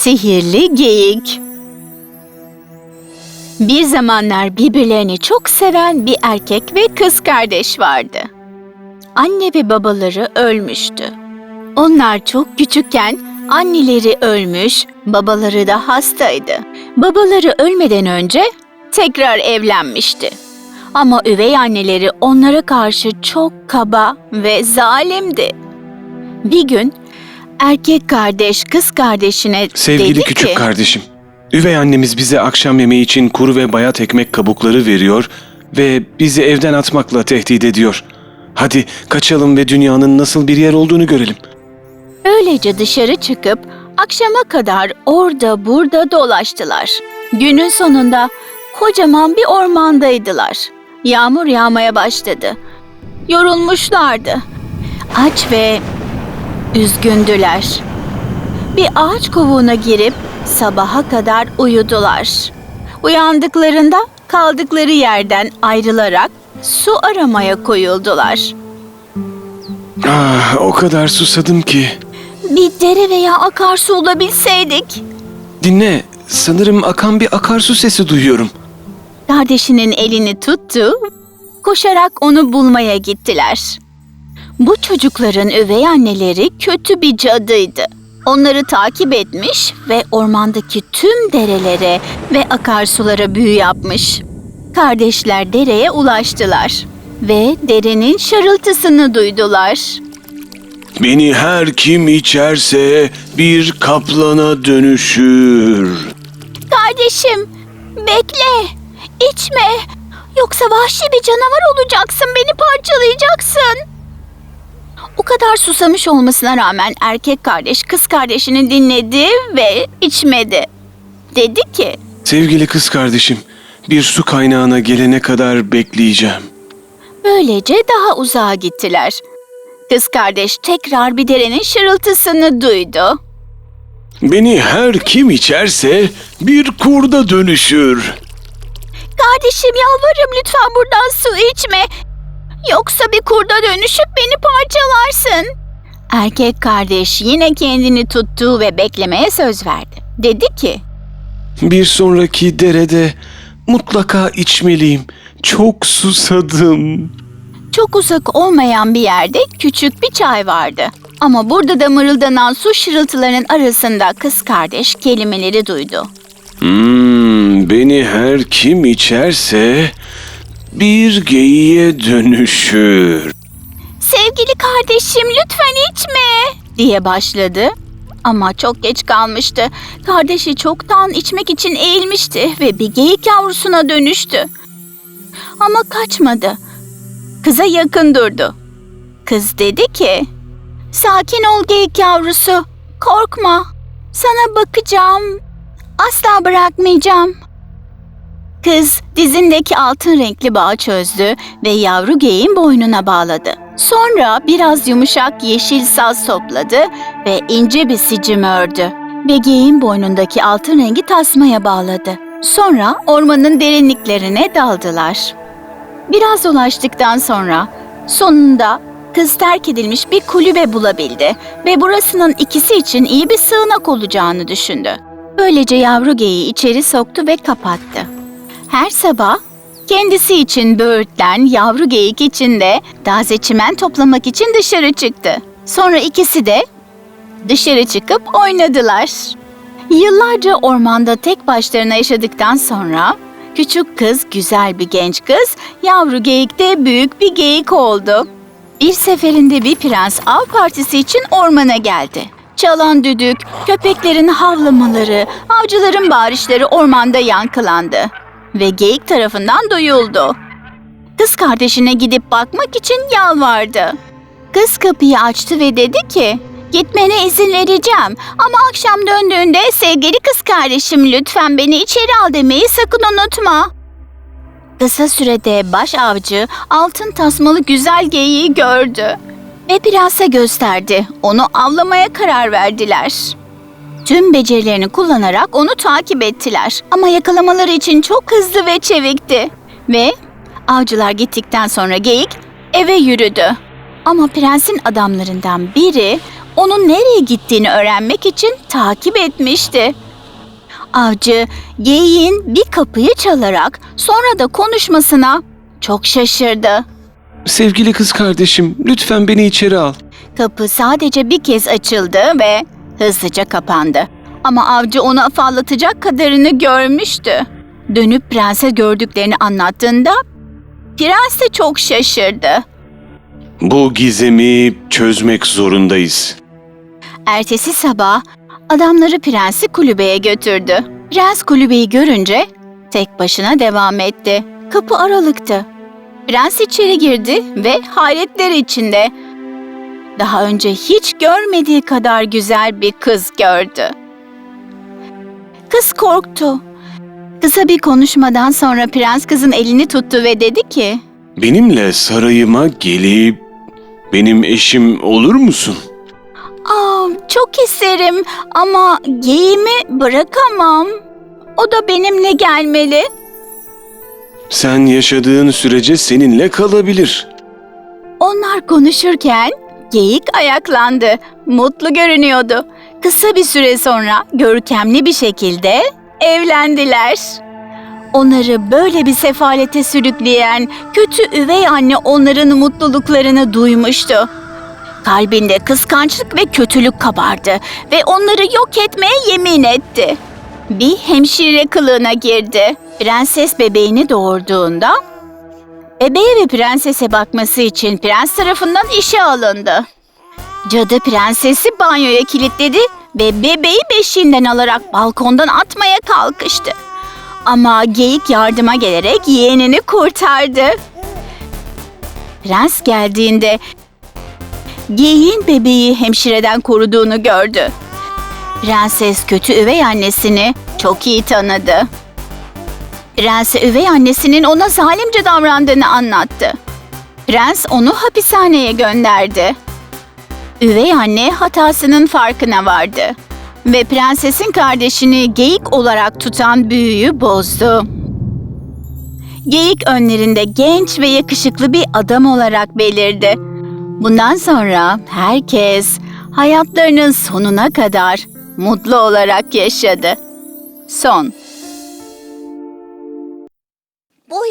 Sihirli Geyik Bir zamanlar birbirlerini çok seven bir erkek ve kız kardeş vardı. Anne ve babaları ölmüştü. Onlar çok küçükken anneleri ölmüş, babaları da hastaydı. Babaları ölmeden önce tekrar evlenmişti. Ama üvey anneleri onlara karşı çok kaba ve zalimdi. Bir gün erkek kardeş kız kardeşine Sevgili dedi küçük ki, kardeşim, üvey annemiz bize akşam yemeği için kuru ve bayat ekmek kabukları veriyor ve bizi evden atmakla tehdit ediyor. Hadi kaçalım ve dünyanın nasıl bir yer olduğunu görelim. Öylece dışarı çıkıp akşama kadar orada burada dolaştılar. Günün sonunda kocaman bir ormandaydılar. Yağmur yağmaya başladı. Yorulmuşlardı. Aç ve üzgündüler. Bir ağaç kovuğuna girip sabaha kadar uyudular. Uyandıklarında kaldıkları yerden ayrılarak su aramaya koyuldular. Ah, o kadar susadım ki. Bir dere veya akarsu bulabilseydik. Dinle, sanırım akan bir akarsu sesi duyuyorum. Kardeşinin elini tuttu, koşarak onu bulmaya gittiler. Bu çocukların üvey anneleri kötü bir cadıydı. Onları takip etmiş ve ormandaki tüm derelere ve akarsulara büyü yapmış. Kardeşler dereye ulaştılar ve derenin şarıltısını duydular. Beni her kim içerse bir kaplana dönüşür. Kardeşim, bekle, içme. Yoksa vahşi bir canavar olacaksın, beni parçalayacaksın. O kadar susamış olmasına rağmen erkek kardeş kız kardeşini dinledi ve içmedi. Dedi ki, Sevgili kız kardeşim, bir su kaynağına gelene kadar bekleyeceğim. böylece daha uzağa gittiler. Kız kardeş tekrar bir derenin şırıltısını duydu. Beni her kim içerse bir kurda dönüşür. Kardeşim yalvarırım lütfen buradan su içme. Yoksa bir kurda dönüşüp beni parçalarsın. Erkek kardeş yine kendini tuttu ve beklemeye söz verdi. Dedi ki, Bir sonraki derede mutlaka içmeliyim. Çok susadım. çok uzak olmayan bir yerde küçük bir çay vardı. Ama burada da mırıldanan su şırıltılarının arasında kız kardeş kelimeleri duydu. Hmm, beni her kim içerse bir geyiğe dönüşür. Sevgili kardeşim lütfen içme diye başladı. Ama çok geç kalmıştı. Kardeşi çoktan içmek için eğilmişti ve bir geyik yavrusuna dönüştü. Ama kaçmadı. Kıza yakın durdu. Kız dedi ki, Sakin ol geyik yavrusu, korkma. Sana bakacağım, asla bırakmayacağım. Kız dizindeki altın renkli bağı çözdü ve yavru geyiğin boynuna bağladı. Sonra biraz yumuşak yeşil saz topladı ve ince bir sicim ördü. Ve geyiğin boynundaki altın rengi tasmaya bağladı. Sonra ormanın derinliklerine daldılar. Biraz dolaştıktan sonra sonunda kız terk edilmiş bir kulübe bulabildi ve burasının ikisi için iyi bir sığınak olacağını düşündü. Böylece yavru geyiği içeri soktu ve kapattı. Her sabah kendisi için böğürtlen, yavru geyik için de taze çimen toplamak için dışarı çıktı. Sonra ikisi de dışarı çıkıp oynadılar. Yıllarca ormanda tek başlarına yaşadıktan sonra küçük kız güzel bir genç kız, yavru geyik de büyük bir geyik oldu. Bir seferinde bir prens av partisi için ormana geldi. Çalan düdük, köpeklerin havlamaları, avcıların bağırışları ormanda yankılandı ve geyik tarafından duyuldu. Kız kardeşine gidip bakmak için yalvardı. Kız kapıyı açtı ve dedi ki, Gitmene izin vereceğim ama akşam döndüğünde sevgili kız kardeşim lütfen beni içeri al demeyi sakın unutma. Kısa sürede baş avcı altın tasmalı güzel geyiği gördü ve prense gösterdi. Onu avlamaya karar verdiler. Tüm becerilerini kullanarak onu takip ettiler. Ama yakalamaları için çok hızlı ve çevikti. Ve avcılar gittikten sonra geyik eve yürüdü. Ama prensin adamlarından biri onun nereye gittiğini öğrenmek için takip etmişti. Avcı geyiğin bir kapıyı çalarak sonra da konuşmasına çok şaşırdı. Sevgili kız kardeşim, lütfen beni içeri al. Kapı sadece bir kez açıldı ve hızlıca kapandı. Ama avcı onu afallatacak kadarını görmüştü. Dönüp prense gördüklerini anlattığında prens de çok şaşırdı. Bu gizemi çözmek zorundayız. Ertesi sabah adamları prensi kulübeye götürdü. Prens kulübeyi görünce tek başına devam etti. Kapı aralıktı. Prens içeri girdi ve hayretler içinde daha önce hiç görmediği kadar güzel bir kız gördü. Kız korktu. Kısa bir konuşmadan sonra prens kızın elini tuttu ve dedi ki, Benimle sarayıma gelip benim eşim olur musun? Aa, çok isterim ama geyiğimi bırakamam. O da benimle gelmeli. Sen yaşadığın sürece seninle kalabilir. Onlar konuşurken geyik ayaklandı. Mutlu görünüyordu. Kısa bir süre sonra görkemli bir şekilde evlendiler. Onları böyle bir sefalete sürükleyen kötü üvey anne onların mutluluklarını duymuştu. Kalbinde kıskançlık ve kötülük kabardı ve onları yok etmeye yemin etti. Bir hemşire kılığına girdi. Prenses bebeğini doğurduğunda Bebeğe ve prensese bakması için prens tarafından işe alındı. Cadı prensesi banyoya kilitledi ve bebeği beşiğinden alarak balkondan atmaya kalkıştı. Ama geyik yardıma gelerek yeğenini kurtardı. Prens geldiğinde geyiğin bebeği hemşireden koruduğunu gördü. Prenses kötü üvey annesini çok iyi tanıdı. Prense üvey annesinin ona zalimce davrandığını anlattı. Prens onu hapishaneye gönderdi. Üvey anne hatasının farkına vardı ve prensesin kardeşini geyik olarak tutan büyüyü bozdu. Geyik önlerinde genç ve yakışıklı bir adam olarak belirdi. Bundan sonra herkes hayatlarının sonuna kadar mutlu olarak yaşadı. Son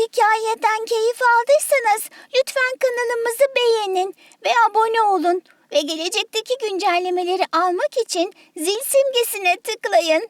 hikayeden keyif aldıysanız lütfen kanalımızı beğenin ve abone olun. Ve gelecekteki güncellemeleri almak için zil simgesine tıklayın.